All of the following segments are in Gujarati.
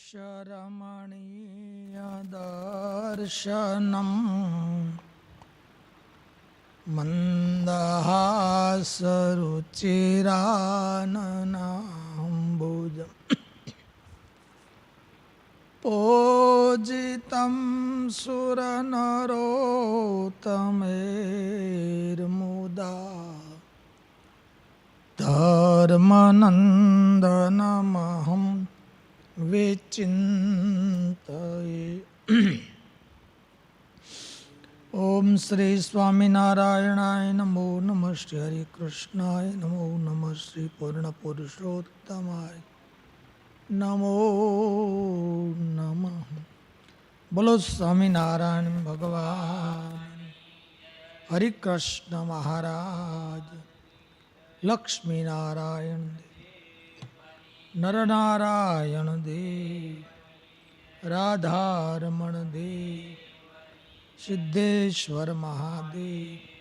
शरमणीयदर्शनम् मन्दहासरुचिराननाम्बुजम् पूजितं सुरनरोत्तमेर्मुदा વિચિંતયે ઓમ શ્રી સ્વામિનારાયણાય નમો નમઃ શ્રી હરિકૃષ્ણાય નમો નમઃ શ્રી પૂર્ણ પુરુષોત્તમાય નમો નમઃ બોલો સ્વામિનારાયણ ભગવાન હરિકૃષ્ણ મહારાજ લક્ષ્મીનારાયણ નરનારાયણ દેવ રાધારમણ દેવ સિદ્ધેશ્વર મહાદેવ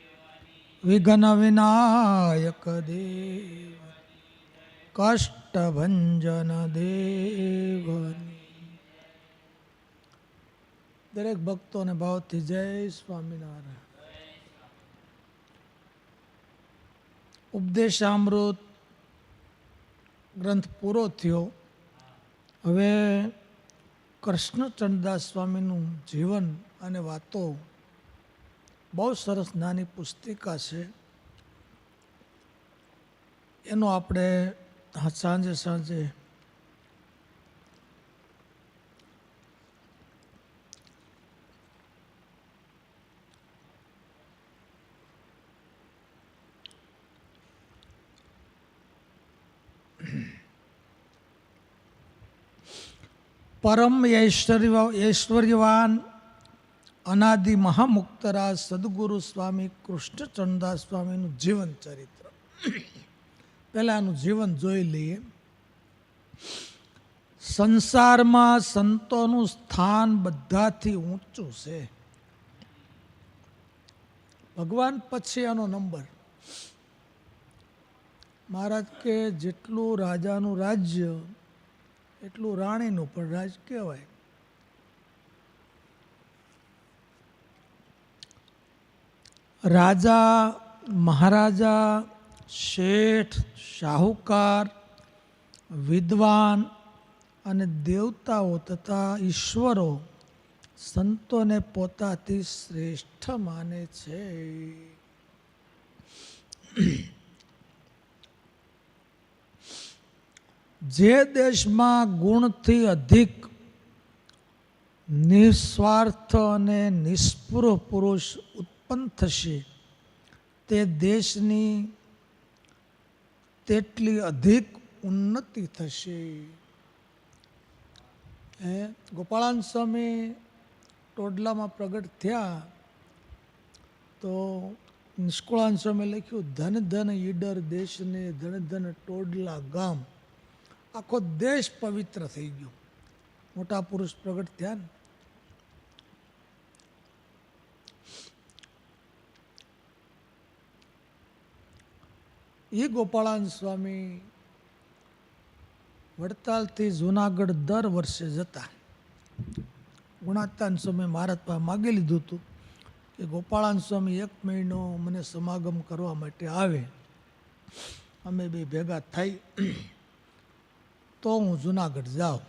વિઘ્ન વિનાયક દેવ કષ્ટભંજન દેવ દરેક ભક્તોને ભાવથી જય સ્વામિનારાયણ. ઉપદેશામૃત ગ્રંથ પૂરો થયો. હવે કૃષ્ણચંદ્રદાસ સ્વામીનું જીવન અને વાતો બહુ સરસ નાની પુસ્તિકા છે. એનો આપણે સાંજે સાંજે પરમ ઐશ્વર્ય ઐશ્વર્યવાન, અનાદિ મહામુક્તરાજ સદગુરુ સ્વામી કૃષ્ણચંદાસ સ્વામીનું જીવન ચરિત્ર. પહેલાં એનું જીવન જોઈ લઈએ. સંસારમાં સંતોનું સ્થાન બધાથી ઊંચું છે. ભગવાન પછી આનો નંબર. મહારાજ કે જેટલું રાજાનું રાજ્ય એટલું રાણીનું પણ રાજ કહેવાય. રાજા, મહારાજા, શેઠ, શાહુકાર, વિદ્વાન અને દેવતાઓ તથા ઈશ્વરો સંતોને પોતાથી શ્રેષ્ઠ માને છે. જે દેશમાં ગુણથી અધિક નિસ્વાર્થ અને નિષ્પૃહ પુરુષ ઉત્પન્ન થશે, તે દેશની તેટલી અધિક ઉન્નતિ થશે. એ ગોપાળાન સ્વામી ટોડલામાં પ્રગટ થયા તો નિષ્કુળાન સ્વામી લખ્યું, ધન ધન ઈડર દેશને ધન ધન ટોડલા ગામ. આખો દેશ પવિત્ર થઈ ગયો. મોટા પુરુષ પ્રગટ થયા ને. એ ગોપાળાન સ્વામી વડતાલથી જુનાગઢ દર વર્ષે જતા. ગુણાતાન સ્વામી મહારાજ પાસે માગી લીધું હતું કે ગોપાળાન સ્વામી એક મહિનો મને સમાગમ કરવા માટે આવે. અમે બે ભેગા થઈ તો હું જુનાગઢ જાઉં.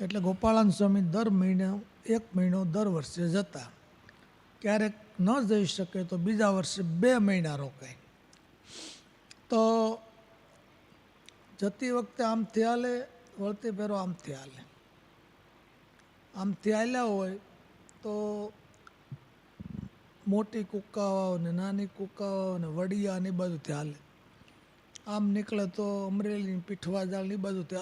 એટલે ગોપાળાન સ્વામી દર મહિને, એક મહિનો દર વર્ષે જતા. ક્યારેક ન જઈ શકે તો બીજા વર્ષે બે મહિના રોકાય. તો જતી વખતે આમથી હાલે, વળતી ફેરો આમથી હાલે. આમથી હાલ્યા હોય તો મોટી કુકાવાઓ ને નાની કુકાવાઓ ને વડિયા ને બધુંથી હાલે. આમ નીકળે તો અમરેલી પીઠવા જાળની ની બાજુથી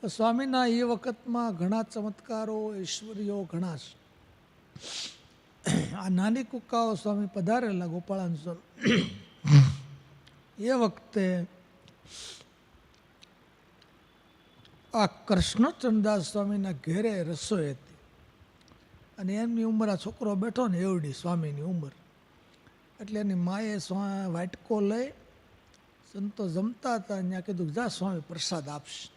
તો સ્વામીના એ વખતમાં ઘણા ચમત્કારો, ઐશ્વર્યો ઘણા છે. આ નાની કુકાઓ સ્વામી પધારેલા ગોપાળાન એ વખતે આ કૃષ્ણચંદાસ સ્વામીના ઘેરે રસોઈ હતી. અને એમની ઉંમર આ છોકરો બેઠો ને, એવડી સ્વામીની ઉંમર. એટલે એની માએ વાટકો લઈ સંતો જમતા હતા ત્યાં કીધું જા સ્વામી પ્રસાદ આપશે.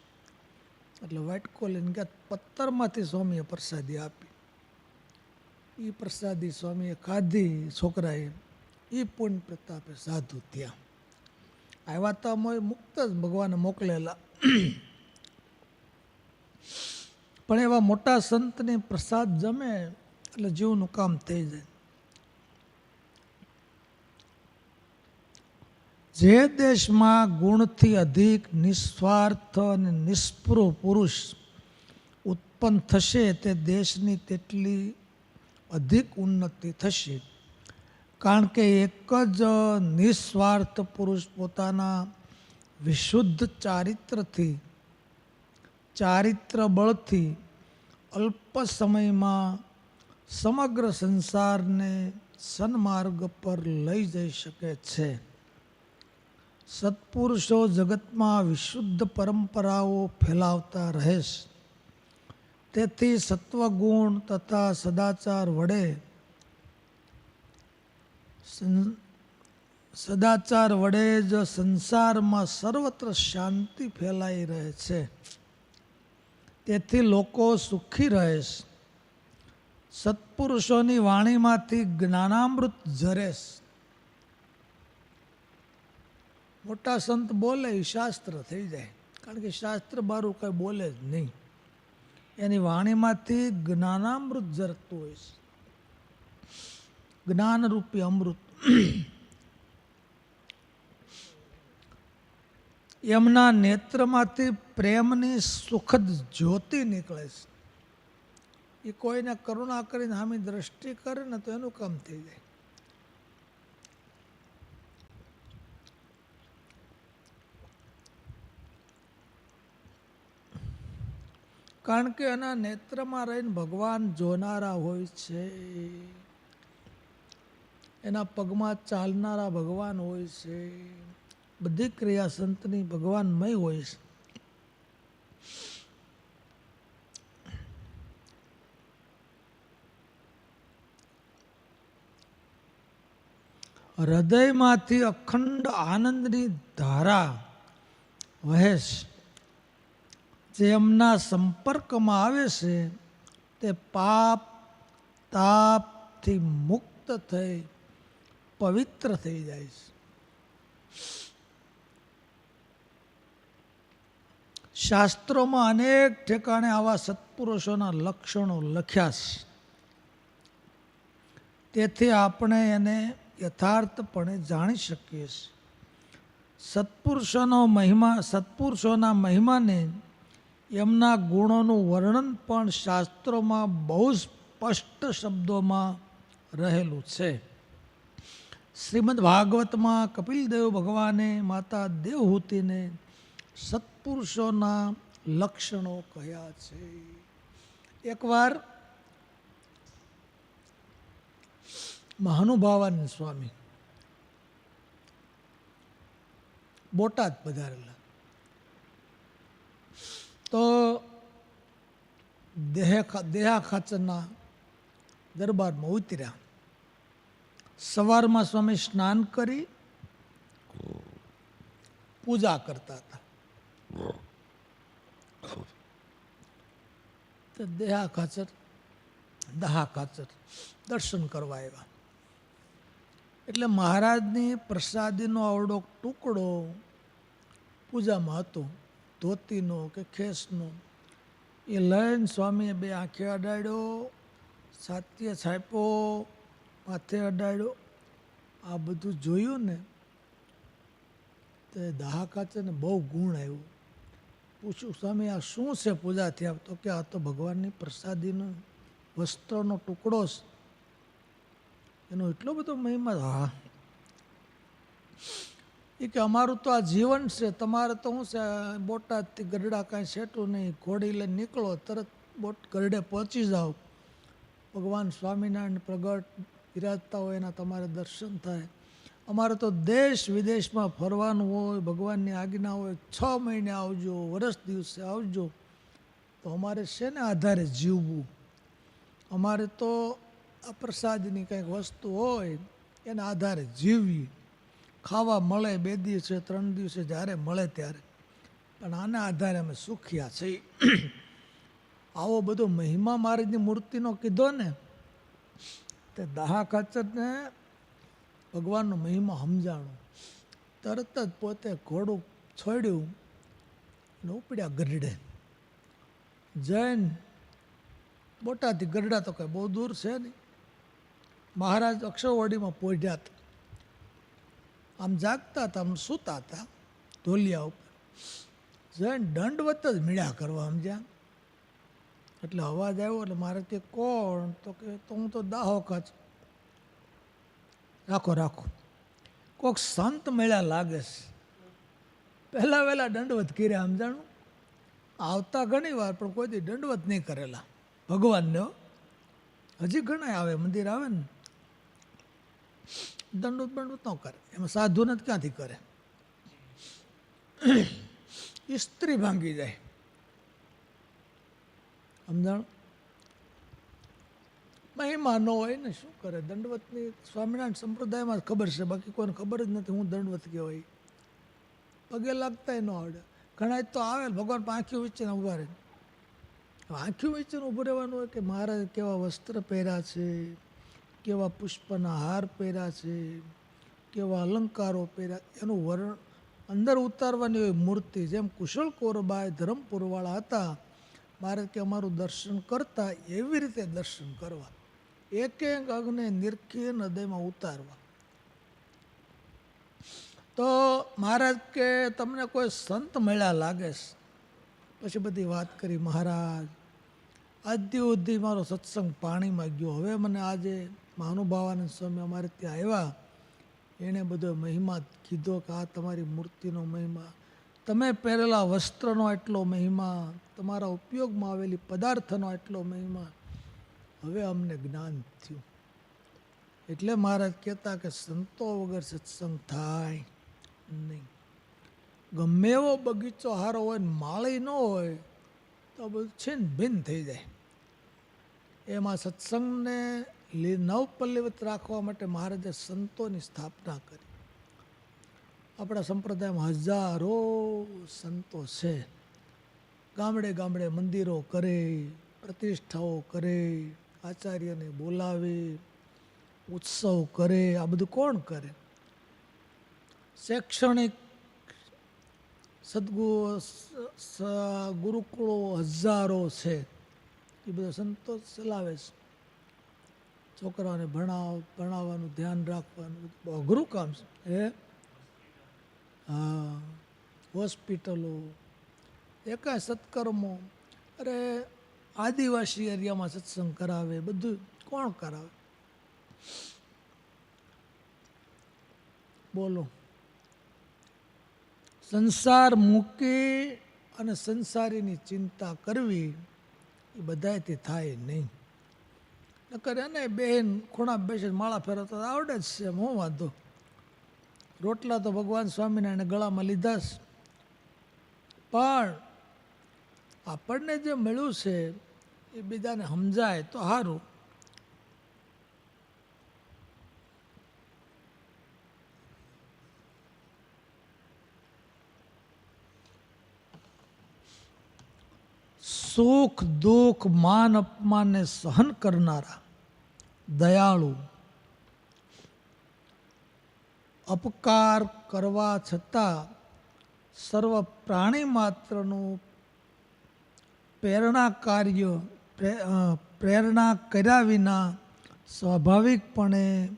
એટલે વાટકો લઈને ગયા, પથ્થરમાંથી સ્વામીએ પ્રસાદી આપી. એ પ્રસાદી સ્વામીએ ખાધી, છોકરાએ એ પુણ્ય પ્રતાપે સાધુ ત્યાં આવ્યા તો અમે મુક્ત જ ભગવાને મોકલેલા. પણ એવા મોટા સંતને પ્રસાદ જમે એટલે જીવનું કામ થઈ જાય. જે દેશમાં ગુણથી અધિક નિસ્વાર્થ અને નિષ્પૃહ પુરુષ ઉત્પન્ન થશે તે દેશની તેટલી અધિક ઉન્નતિ થશે. કારણ કે એક જ નિસ્વાર્થ પુરુષ પોતાના વિશુદ્ધ ચારિત્રથી, ચારિત્ર બળથી અલ્પ સમયમાં સમગ્ર સંસારને સન્માર્ગ પર લઈ જઈ શકે છે. સત્પુરુષો જગતમાં વિશુદ્ધ પરંપરાઓ ફેલાવતા રહેશ તેથી સત્વગુણ તથા સદાચાર વડે સદાચાર વડે જ સંસારમાં સર્વત્ર શાંતિ ફેલાઈ રહે છે. તેથી લોકો સુખી રહેશ સત્પુરુષોની વાણીમાંથી જ્ઞાનામૃત ઝરે છે મોટા સંત બોલે એ શાસ્ત્ર થઈ જાય. કારણ કે શાસ્ત્ર બારું કંઈ બોલે જ નહીં. એની વાણીમાંથી જ્ઞાનામૃત ઝરતું હોય છે. જ્ઞાનરૂપી અમૃત. એમના નેત્રમાંથી પ્રેમની સુખદ જ્યોતિ નીકળે છે. એ કોઈને કરુણા કરીને હામી દ્રષ્ટિ કરે ને તો એનું કામ થઈ જાય. કારણ કે એના નેત્રમાં રહીને ભગવાન જોનારા હોય છે. એના પગમાં ચાલનારા ભગવાન હોય છે. બધી ક્રિયા સંતની ભગવાનમય હોય છે. હૃદયમાંથી અખંડ આનંદની ધારા વહે છે. જે એમના સંપર્કમાં આવે છે, તે પાપ, તાપથી મુક્ત થઈ, પવિત્ર થઈ જાય છે. શાસ્ત્રોમાં અનેક ઠેકાણે આવા સત્પુરુષોના લક્ષણો લખ્યા છે. તેથી આપણે એને યથાર્થપણે જાણી શકીએ છીએ. સત્પુરુષોનો મહિમા, સત્પુરુષોના મહિમાને એમના ગુણોનું વર્ણન પણ શાસ્ત્રોમાં બહુ સ્પષ્ટ શબ્દોમાં રહેલું છે. શ્રીમદ ભાગવતમાં કપિલદેવ ભગવાને માતા દેવહૂતિને સત્પુરુષોના લક્ષણો કહ્યા છે. એકવાર મહાનુભાવાન સ્વામી બોટાદ પધારેલા. તો દેહ દેહા ખાચરના દરબારમાં ઉતર્યા. સવારમાં સ્વામી સ્નાન કરી પૂજા કરતા હતા. તો દેહા ખાચર, દહા ખાચર દર્શન કરવા આવ્યા. એટલે મહારાજની પ્રસાદીનો આવડો ટુકડો પૂજામાં હતો. ધોતીનો કે ખેસનો. એ લઈને સ્વામીએ બે આંખે અડાડ્યો, સાત્ય છાપ્યો માથે અડાડ્યો. આ બધું જોયું ને, તે દહા ને બહુ ગુણ આવ્યો. પૂછ્યું, સ્વામી, આ શું છે પૂજા થયા તો કે આ તો ભગવાનની પ્રસાદીનો વસ્ત્રનો ટુકડો છે. એનો એટલો બધો મહિમા, હા. એ કે અમારું તો આ જીવન છે, તમારે તો શું છે, બોટાદથી ગરડા કાંઈ સેટું નહીં, ઘોડી લઈને નીકળો, તરત બોટ ગરડે પહોંચી જાઓ. ભગવાન સ્વામિનારાયણ પ્રગટ બિરાજતા હોય એના તમારે દર્શન થાય. અમારે તો દેશ વિદેશમાં ફરવાનું હોય, ભગવાનની આજ્ઞા હોય, છ મહિને આવજો વરસ દિવસે આવજો, તો અમારે શેને આધારે જીવવું? અમારે તો આ પ્રસાદની કંઈક વસ્તુ હોય, એના આધારે જીવવી ખાવા મળે બે દિવસે, ત્રણ દિવસે જ્યારે મળે ત્યારે. પણ આના આધારે અમે સુખ્યા છીએ. આવો બધો મહિમા મહારાજની મૂર્તિનો કીધો ને, તે દહા ખાચરને ભગવાનનો મહિમા સમજાણો. તરત જ પોતે ઘોડું છોડ્યું અને ઉપડ્યા ગરડે જૈન બોટાથી ગરડા તો કંઈ બહુ દૂર છે નહીં. મહારાજ અક્ષરવાડીમાં પહોંચ્યા હતા. આમ જાગતા હતા, આમ સૂતા હતા, ઢોલિયા ઉપર. જઈને દંડવત જ મીળ્યા કરવા સમજ્યા. એટલે અવાજ આવ્યો, એટલે મારે તે કોણ? તો કે તો હું તો દાહો જ. રાખો રાખો. કોઈક સંત મેળા લાગે છે. પહેલાં વહેલા દંડવત કર્યા, સમજાણું? આવતા ઘણી વાર, પણ કોઈ દી દંડવત નહીં કરેલા. ભગવાનને. હજી ઘણા આવે, મંદિર આવે ને? દંડવત બંડવત ન કરે. એમાં સાધુને જ ક્યાંથી કરે? સ્ત્રી ભાંગી જાય. સમજાણ? મહિમા ન હોય ને શું કરે? દંડવતની સ્વામિનારાયણ સંપ્રદાયમાં ખબર છે. બાકી કોઈને ખબર જ નથી હું દંડવત કહેવાય પગે લાગતાય ન આવડે. ઘણા તો આવે ભગવાન આંખી વીચીને ઊભા રહે. આંખી વીચીને ઊભું રહેવાનું હોય કે મહારાજ કેવા વસ્ત્ર પહેર્યા છે? કેવા પુષ્પના હાર પહેર્યા છે, કેવા અલંકારો પહેર્યા એનું વર્ણ અંદર ઉતારવાની હોય મૂર્તિ જેમ કુશળ કોરબાએ ધરમપુરવાળા હતા, મારે કે અમારું દર્શન કરતા એવી રીતે દર્શન કરવા. એક એક અગ્ને નિરખી હૃદયમાં ઉતારવા. તો મહારાજ કે તમને કોઈ સંત મળ્યા લાગે પછી બધી વાત કરી, મહારાજ આદ્ય સુધી મારો સત્સંગ પાણીમાં ગયો. હવે મને આજે મહાનુભાવાનંદ સ્વામી અમારે ત્યાં આવ્યા. એણે બધો મહિમા કીધો કે આ તમારી મૂર્તિનો મહિમા. તમે પહેરેલા વસ્ત્રનો એટલો મહિમા, તમારા ઉપયોગમાં આવેલી પદાર્થનો એટલો મહિમા. હવે અમને જ્ઞાન થયું. એટલે મહારાજ કહેતા કે સંતો વગર સત્સંગ થાય નહીં. ગમે એવો બગીચો સારો હોય ને માળી ન હોય, તો બધું છીન ભિન્ન થઈ જાય. એમાં સત્સંગને નવપલ્લવિત રાખવા માટે મહારાજે સંતોની સ્થાપના કરી. આપણા સંપ્રદાયમાં હજારો સંતો છે. ગામડે ગામડે મંદિરો કરે, પ્રતિષ્ઠાઓ કરે, આચાર્યને બોલાવે, ઉત્સવ કરે, આ બધું કોણ કરે? શૈક્ષણિક સદગુ ગુરુકુળો હજારો છે. એ બધા સંતો ચલાવે છે. છોકરાઓને ભણાવ, ભણાવવાનું ધ્યાન રાખવાનું બહુ અઘરું કામ છે. હે હા હોસ્પિટલો, એકાય સત્કર્મો, અરે, આદિવાસી એરિયામાં સત્સંગ કરાવે, બધું કોણ કરાવે? બોલો. સંસાર મૂકી અને સંસારીની ચિંતા કરવી, એ બધાથી થાય નહીં. નકર એને બેન ખૂણા બેસીને માળા ફેરવતા આવડે જ છે હું વાંધો. રોટલા તો ભગવાન સ્વામિનારાયણે ગળામાં લીધા છે. પણ આપણને જે મળ્યું છે એ બીજાને સમજાય તો સારું સુખ દુઃખ માન અપમાનને સહન કરનારા દયાળુ, અપકાર કરવા છતાં સર્વ પ્રાણી માત્રનું પ્રેરણા કાર્ય પ્રેરણા કર્યા વિના સ્વાભાવિકપણે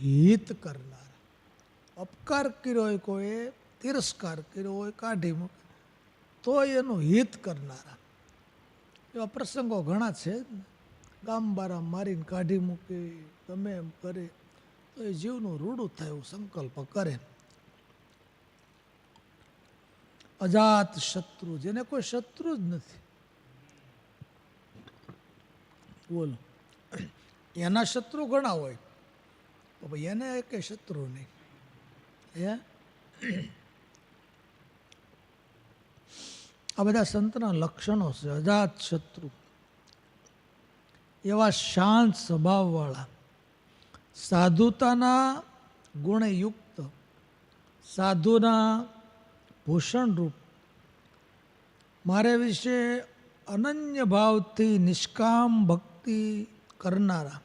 હિત કરનાર. અપકાર કર્યો હોય કોઈએ, તિરસ્કાર કર્યો હોય, કાઢી મૂકે તો એનું હિત કરનારા. એવા પ્રસંગો ઘણા છે જ ને. ગામ બારા મારીને કાઢી મૂકે તમે એમ કરે, તો એ જીવનું રૂડું થાય એવું સંકલ્પ કરે. અજાત શત્રુ, જેને કોઈ શત્રુ જ નથી. બોલો. એના શત્રુ ઘણા હોય ભાઈ એને કે શત્રુ નહીં. હે? આ બધા સંતના લક્ષણો છે, અજાત શત્રુ. એવા શાંત સ્વભાવવાળા. સાધુતાના ગુણયુક્ત, સાધુના ભૂષણરૂપ મારે વિશે અનન્ય ભાવથી નિષ્કામ ભક્તિ કરનારા,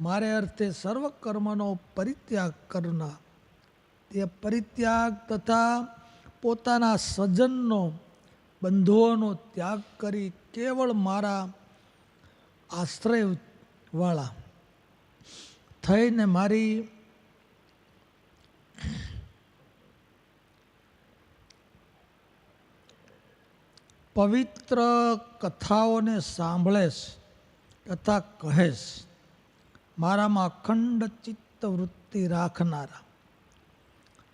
મારે અર્થે સર્વ કર્મનો પરિત્યાગ કરનાર, તે પરિત્યાગ તથા પોતાના સ્વજનનો બંધુઓનો ત્યાગ કરી કેવળ મારા આશ્રયવાળા થઈને મારી પવિત્ર કથાઓને સાંભળેશ તથા કહેશ, મારામાં અખંડ ચિત્ત વૃત્તિ રાખનારા.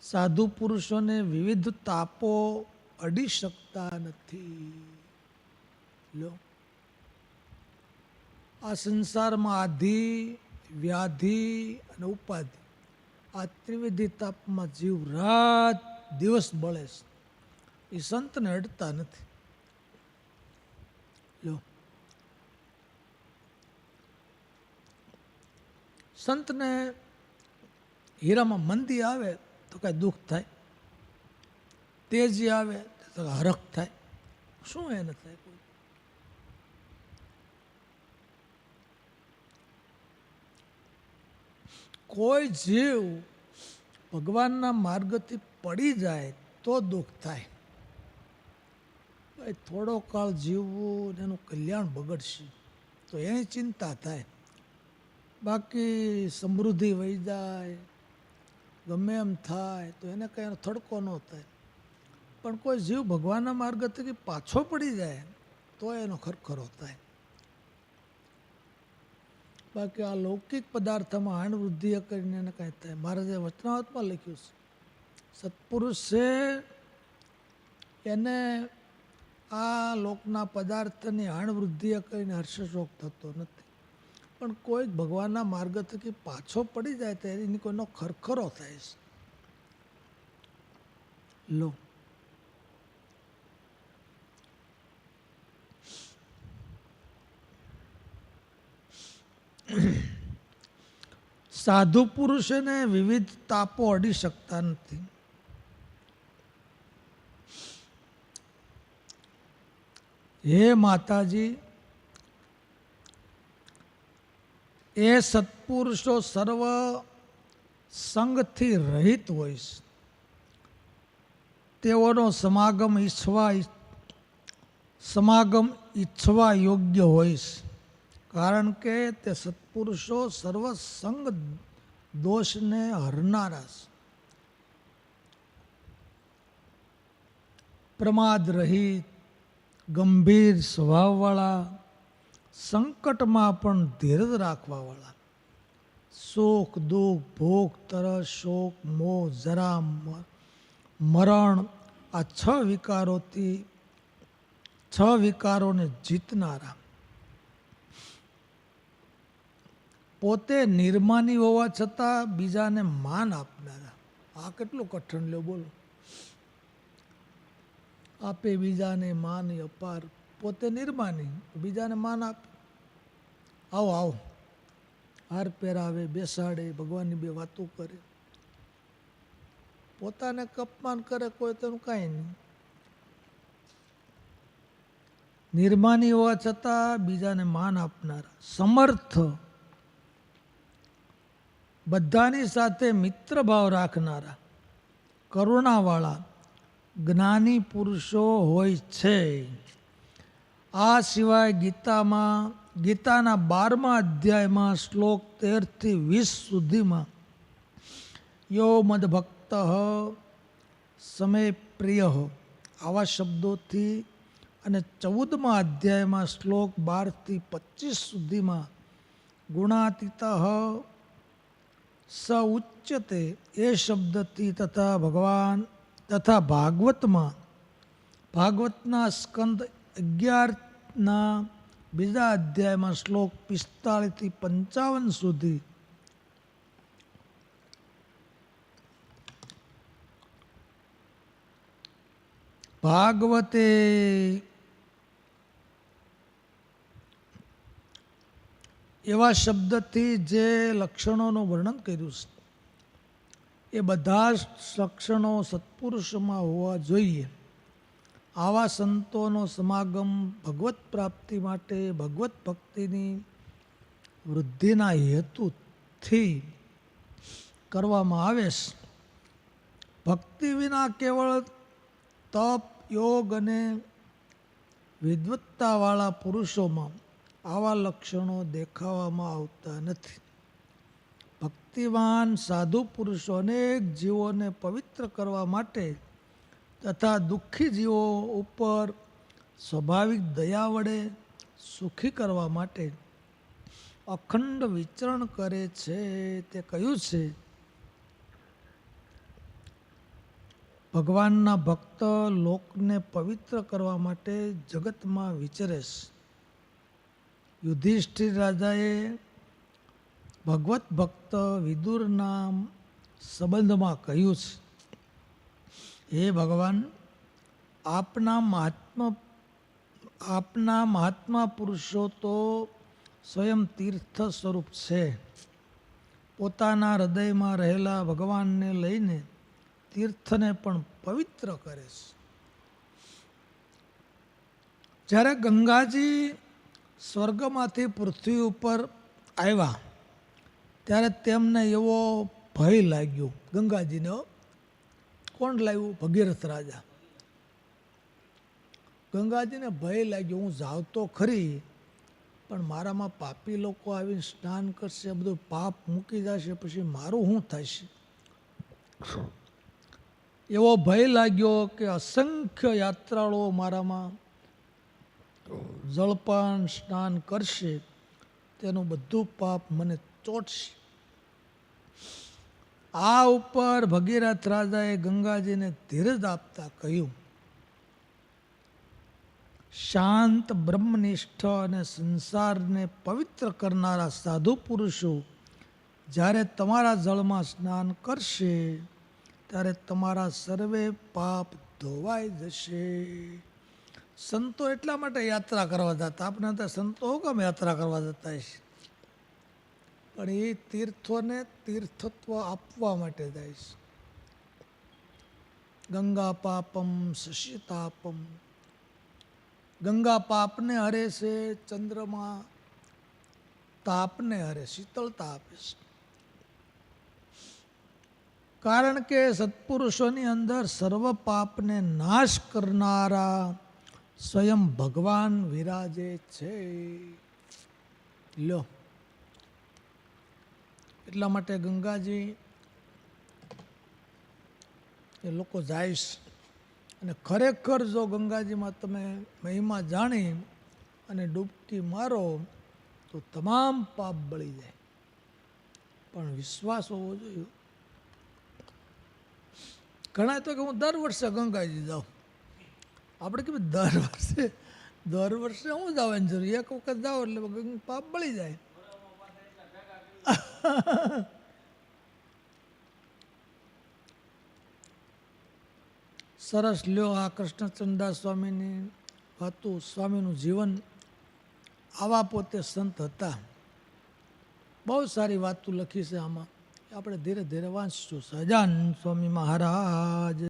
સાધુ પુરુષોને વિવિધ તાપો અડી શકતા નથી. લો. આ સંસારમાં આધિ, વ્યાધિ અને ઉપાધિ. આ ત્રિવિધિ તાપમાં જીવ રાત દિવસ બળે છે. એ સંતને અડતા નથી. લો. સંતને હીરામાં મંદી આવે તો કાંઈ દુઃખ થાય. તેજી આવે તો હરખ થાય. શું એને થાય? કોઈ જીવ ભગવાનના માર્ગથી પડી જાય તો દુઃખ થાય. ભાઈ, થોડો કાળ જીવવું એનું કલ્યાણ બગડશે તો એની ચિંતા થાય. બાકી સમૃદ્ધિ વહી જાય, ગમે એમ થાય તો એને કંઈ થડકો ન થાય. પણ કોઈ જીવ ભગવાનના માર્ગથી પાછો પડી જાય તો એનો ખરખરો થાય. બાકી આ લૌકિક પદાર્થમાં હાણ વૃદ્ધિ કરીને એને કાંઈ થાય. મહારાજે વચનાવતમાં લખ્યું છે, સત્પુરુષ છે એને આ લોકના પદાર્થની હાણ વૃદ્ધિ કરીને હર્ષશોક થતો નથી. પણ કોઈક ભગવાનના માર્ગ થકી પાછો પડી જાય તો એની કોઈનો ખરખરો થાય છે. લો સાધુ પુરુષને વિવિધ તાપો અડી શકતા નથી. હે માતાજી, એ સત્પુરુષો સર્વ સંગથી રહિત હોય છે. તેઓનો સમાગમ ઈચ્છવા સમાગમ ઈચ્છવા યોગ્ય હોય છે. કારણ કે તે સત્પુરુષો સર્વસંગ દોષને હરનારા પ્રમાદ રહિત ગંભીર સ્વભાવવાળા, સંકટમાં પણ ધીરજ રાખવાવાળા. સુખ દુઃખ, ભોગ, તરસ, શોક, મોહ, જરા મરણ આ છ વિકારોથી, છ વિકારોને જીતનારા. પોતે નિર્માની હોવા છતાં બીજાને માન આપનારા. આ કેટલું કઠણ લ્યો, બોલો. આપે બીજાને માન અપાર, પોતે નિર્માની, બીજાને માન આપે. આવો આવો. હાર પહેરાવે, બેસાડે, ભગવાનની બે વાતો કરે. પોતાને અપમાન કરે કોઈ તેનું કાંઈ નહીં. નિર્માની હોવા છતાં બીજાને માન આપનારા. સમર્થ બધાની સાથે મિત્ર ભાવ રાખનારા, કરુણાવાળા, જ્ઞાની પુરુષો હોય છે. આ સિવાય ગીતામાં, ગીતાના બારમા અધ્યાયમાં શ્લોક તેરથી વીસ સુધીમાં, યો મદભક્ત સમય પ્રિય આવા શબ્દોથી અને ચૌદમા અધ્યાયમાં શ્લોક બારથી પચીસ સુધીમાં, ગુણાતીત સ ઉચ્યતે એ શબ્દથી તથા ભગવાન તથા ભાગવતમાં ભાગવતના સ્કંદ અગિયારના બીજા અધ્યાયમાં શ્લોક પિસ્તાળીસથી પંચાવન સુધી ભાગવતે એવા શબ્દથી જે લક્ષણોનું વર્ણન કર્યું છે, એ બધા જ લક્ષણો સત્પુરુષોમાં હોવા જોઈએ. આવા સંતોનો સમાગમ ભગવત પ્રાપ્તિ માટે ભગવત ભક્તિની વૃદ્ધિના હેતુથી કરવામાં આવે છે. ભક્તિ વિના કેવળ તપ, યોગ અને વિદ્વત્તાવાળા પુરુષોમાં આવા લક્ષણો દેખાવામાં આવતા નથી. ભક્તિવાન સાધુ પુરુષો અનેક જીવોને પવિત્ર કરવા માટે તથા દુઃખી જીવો ઉપર સ્વાભાવિક દયા વડે સુખી કરવા માટે અખંડ વિચરણ કરે છે તે કહ્યું છે. ભગવાનના ભક્ત લોકને પવિત્ર કરવા માટે જગતમાં વિચરે છે. યુધિષ્ઠિર રાજાએ ભગવત ભક્ત વિદુરના સંબંધમાં કહ્યું છે, હે ભગવાન, આપના મહાત્મા આપના મહાત્મા પુરુષો તો સ્વયં તીર્થ સ્વરૂપ છે. પોતાના હૃદયમાં રહેલા ભગવાનને લઈને તીર્થને પણ પવિત્ર કરે છે. જ્યારે ગંગાજી સ્વર્ગમાંથી પૃથ્વી ઉપર આવ્યા, ત્યારે તેમને એવો ભય લાગ્યો. ગંગાજીને કોણ લાવ્યું? ભગીરથ રાજા. ગંગાજીને ભય લાગ્યો, હું જાવ તો ખરી, પણ મારામાં પાપી લોકો આવીને સ્નાન કરશે બધું પાપ મૂકી જશે, પછી મારું શું થશે? એવો ભય લાગ્યો કે અસંખ્ય યાત્રાળુઓ મારામાં જળપાન સ્નાન કરશે, તેનું બધું પાપ મને ચોટશે. આ ઉપર ભગીરથ રાજાએ ગંગાજીને ધીરજ આપતા કહ્યું, શાંત બ્રહ્મનિષ્ઠ અને સંસારને પવિત્ર કરનારા સાધુ પુરુષો, જ્યારે તમારા જળમાં સ્નાન કરશે, ત્યારે તમારા સર્વે પાપ ધોવાઈ જશે. સંતો એટલા માટે યાત્રા કરવા જતા આપણે તો સંતો કેમ યાત્રા કરવા જતા છે પણ એ તીર્થોને તીર્થત્વ આપવા માટે જાય છે. ગંગા પાપમ શશિતાપમ. ગંગા પાપને હરે છે, ચંદ્રમાં તાપને હરે શીતળતા આપે છે. કારણ કે સત્પુરુષોની અંદર સર્વ પાપને નાશ કરનારા સ્વયં ભગવાન વિરાજે છે. લ્યો. એટલા માટે ગંગાજી, એ લોકો જાયશ અને ખરેખર જો ગંગાજીમાં તમે મહિમા જાણી અને ડૂબકી મારો, તો તમામ પાપ બળી જાય. પણ વિશ્વાસ હોવો જોઈએ. ઘણા તો કે હું દર વર્ષે ગંગાજી જાઉં. આપણે કે દર વર્ષે દર વર્ષે હું જવાની જરૂર? એક વખત જાઓ એટલે પાપ બળી જાય. સરસ લ્યો આ કૃષ્ણચંદાસ સ્વામીની હતું સ્વામીનું જીવન. આવા પોતે સંત હતા. બહુ સારી વાતો લખી છે આમાં. આપણે ધીરે ધીરે વાંચશું. સજાન સ્વામી મહારાજ.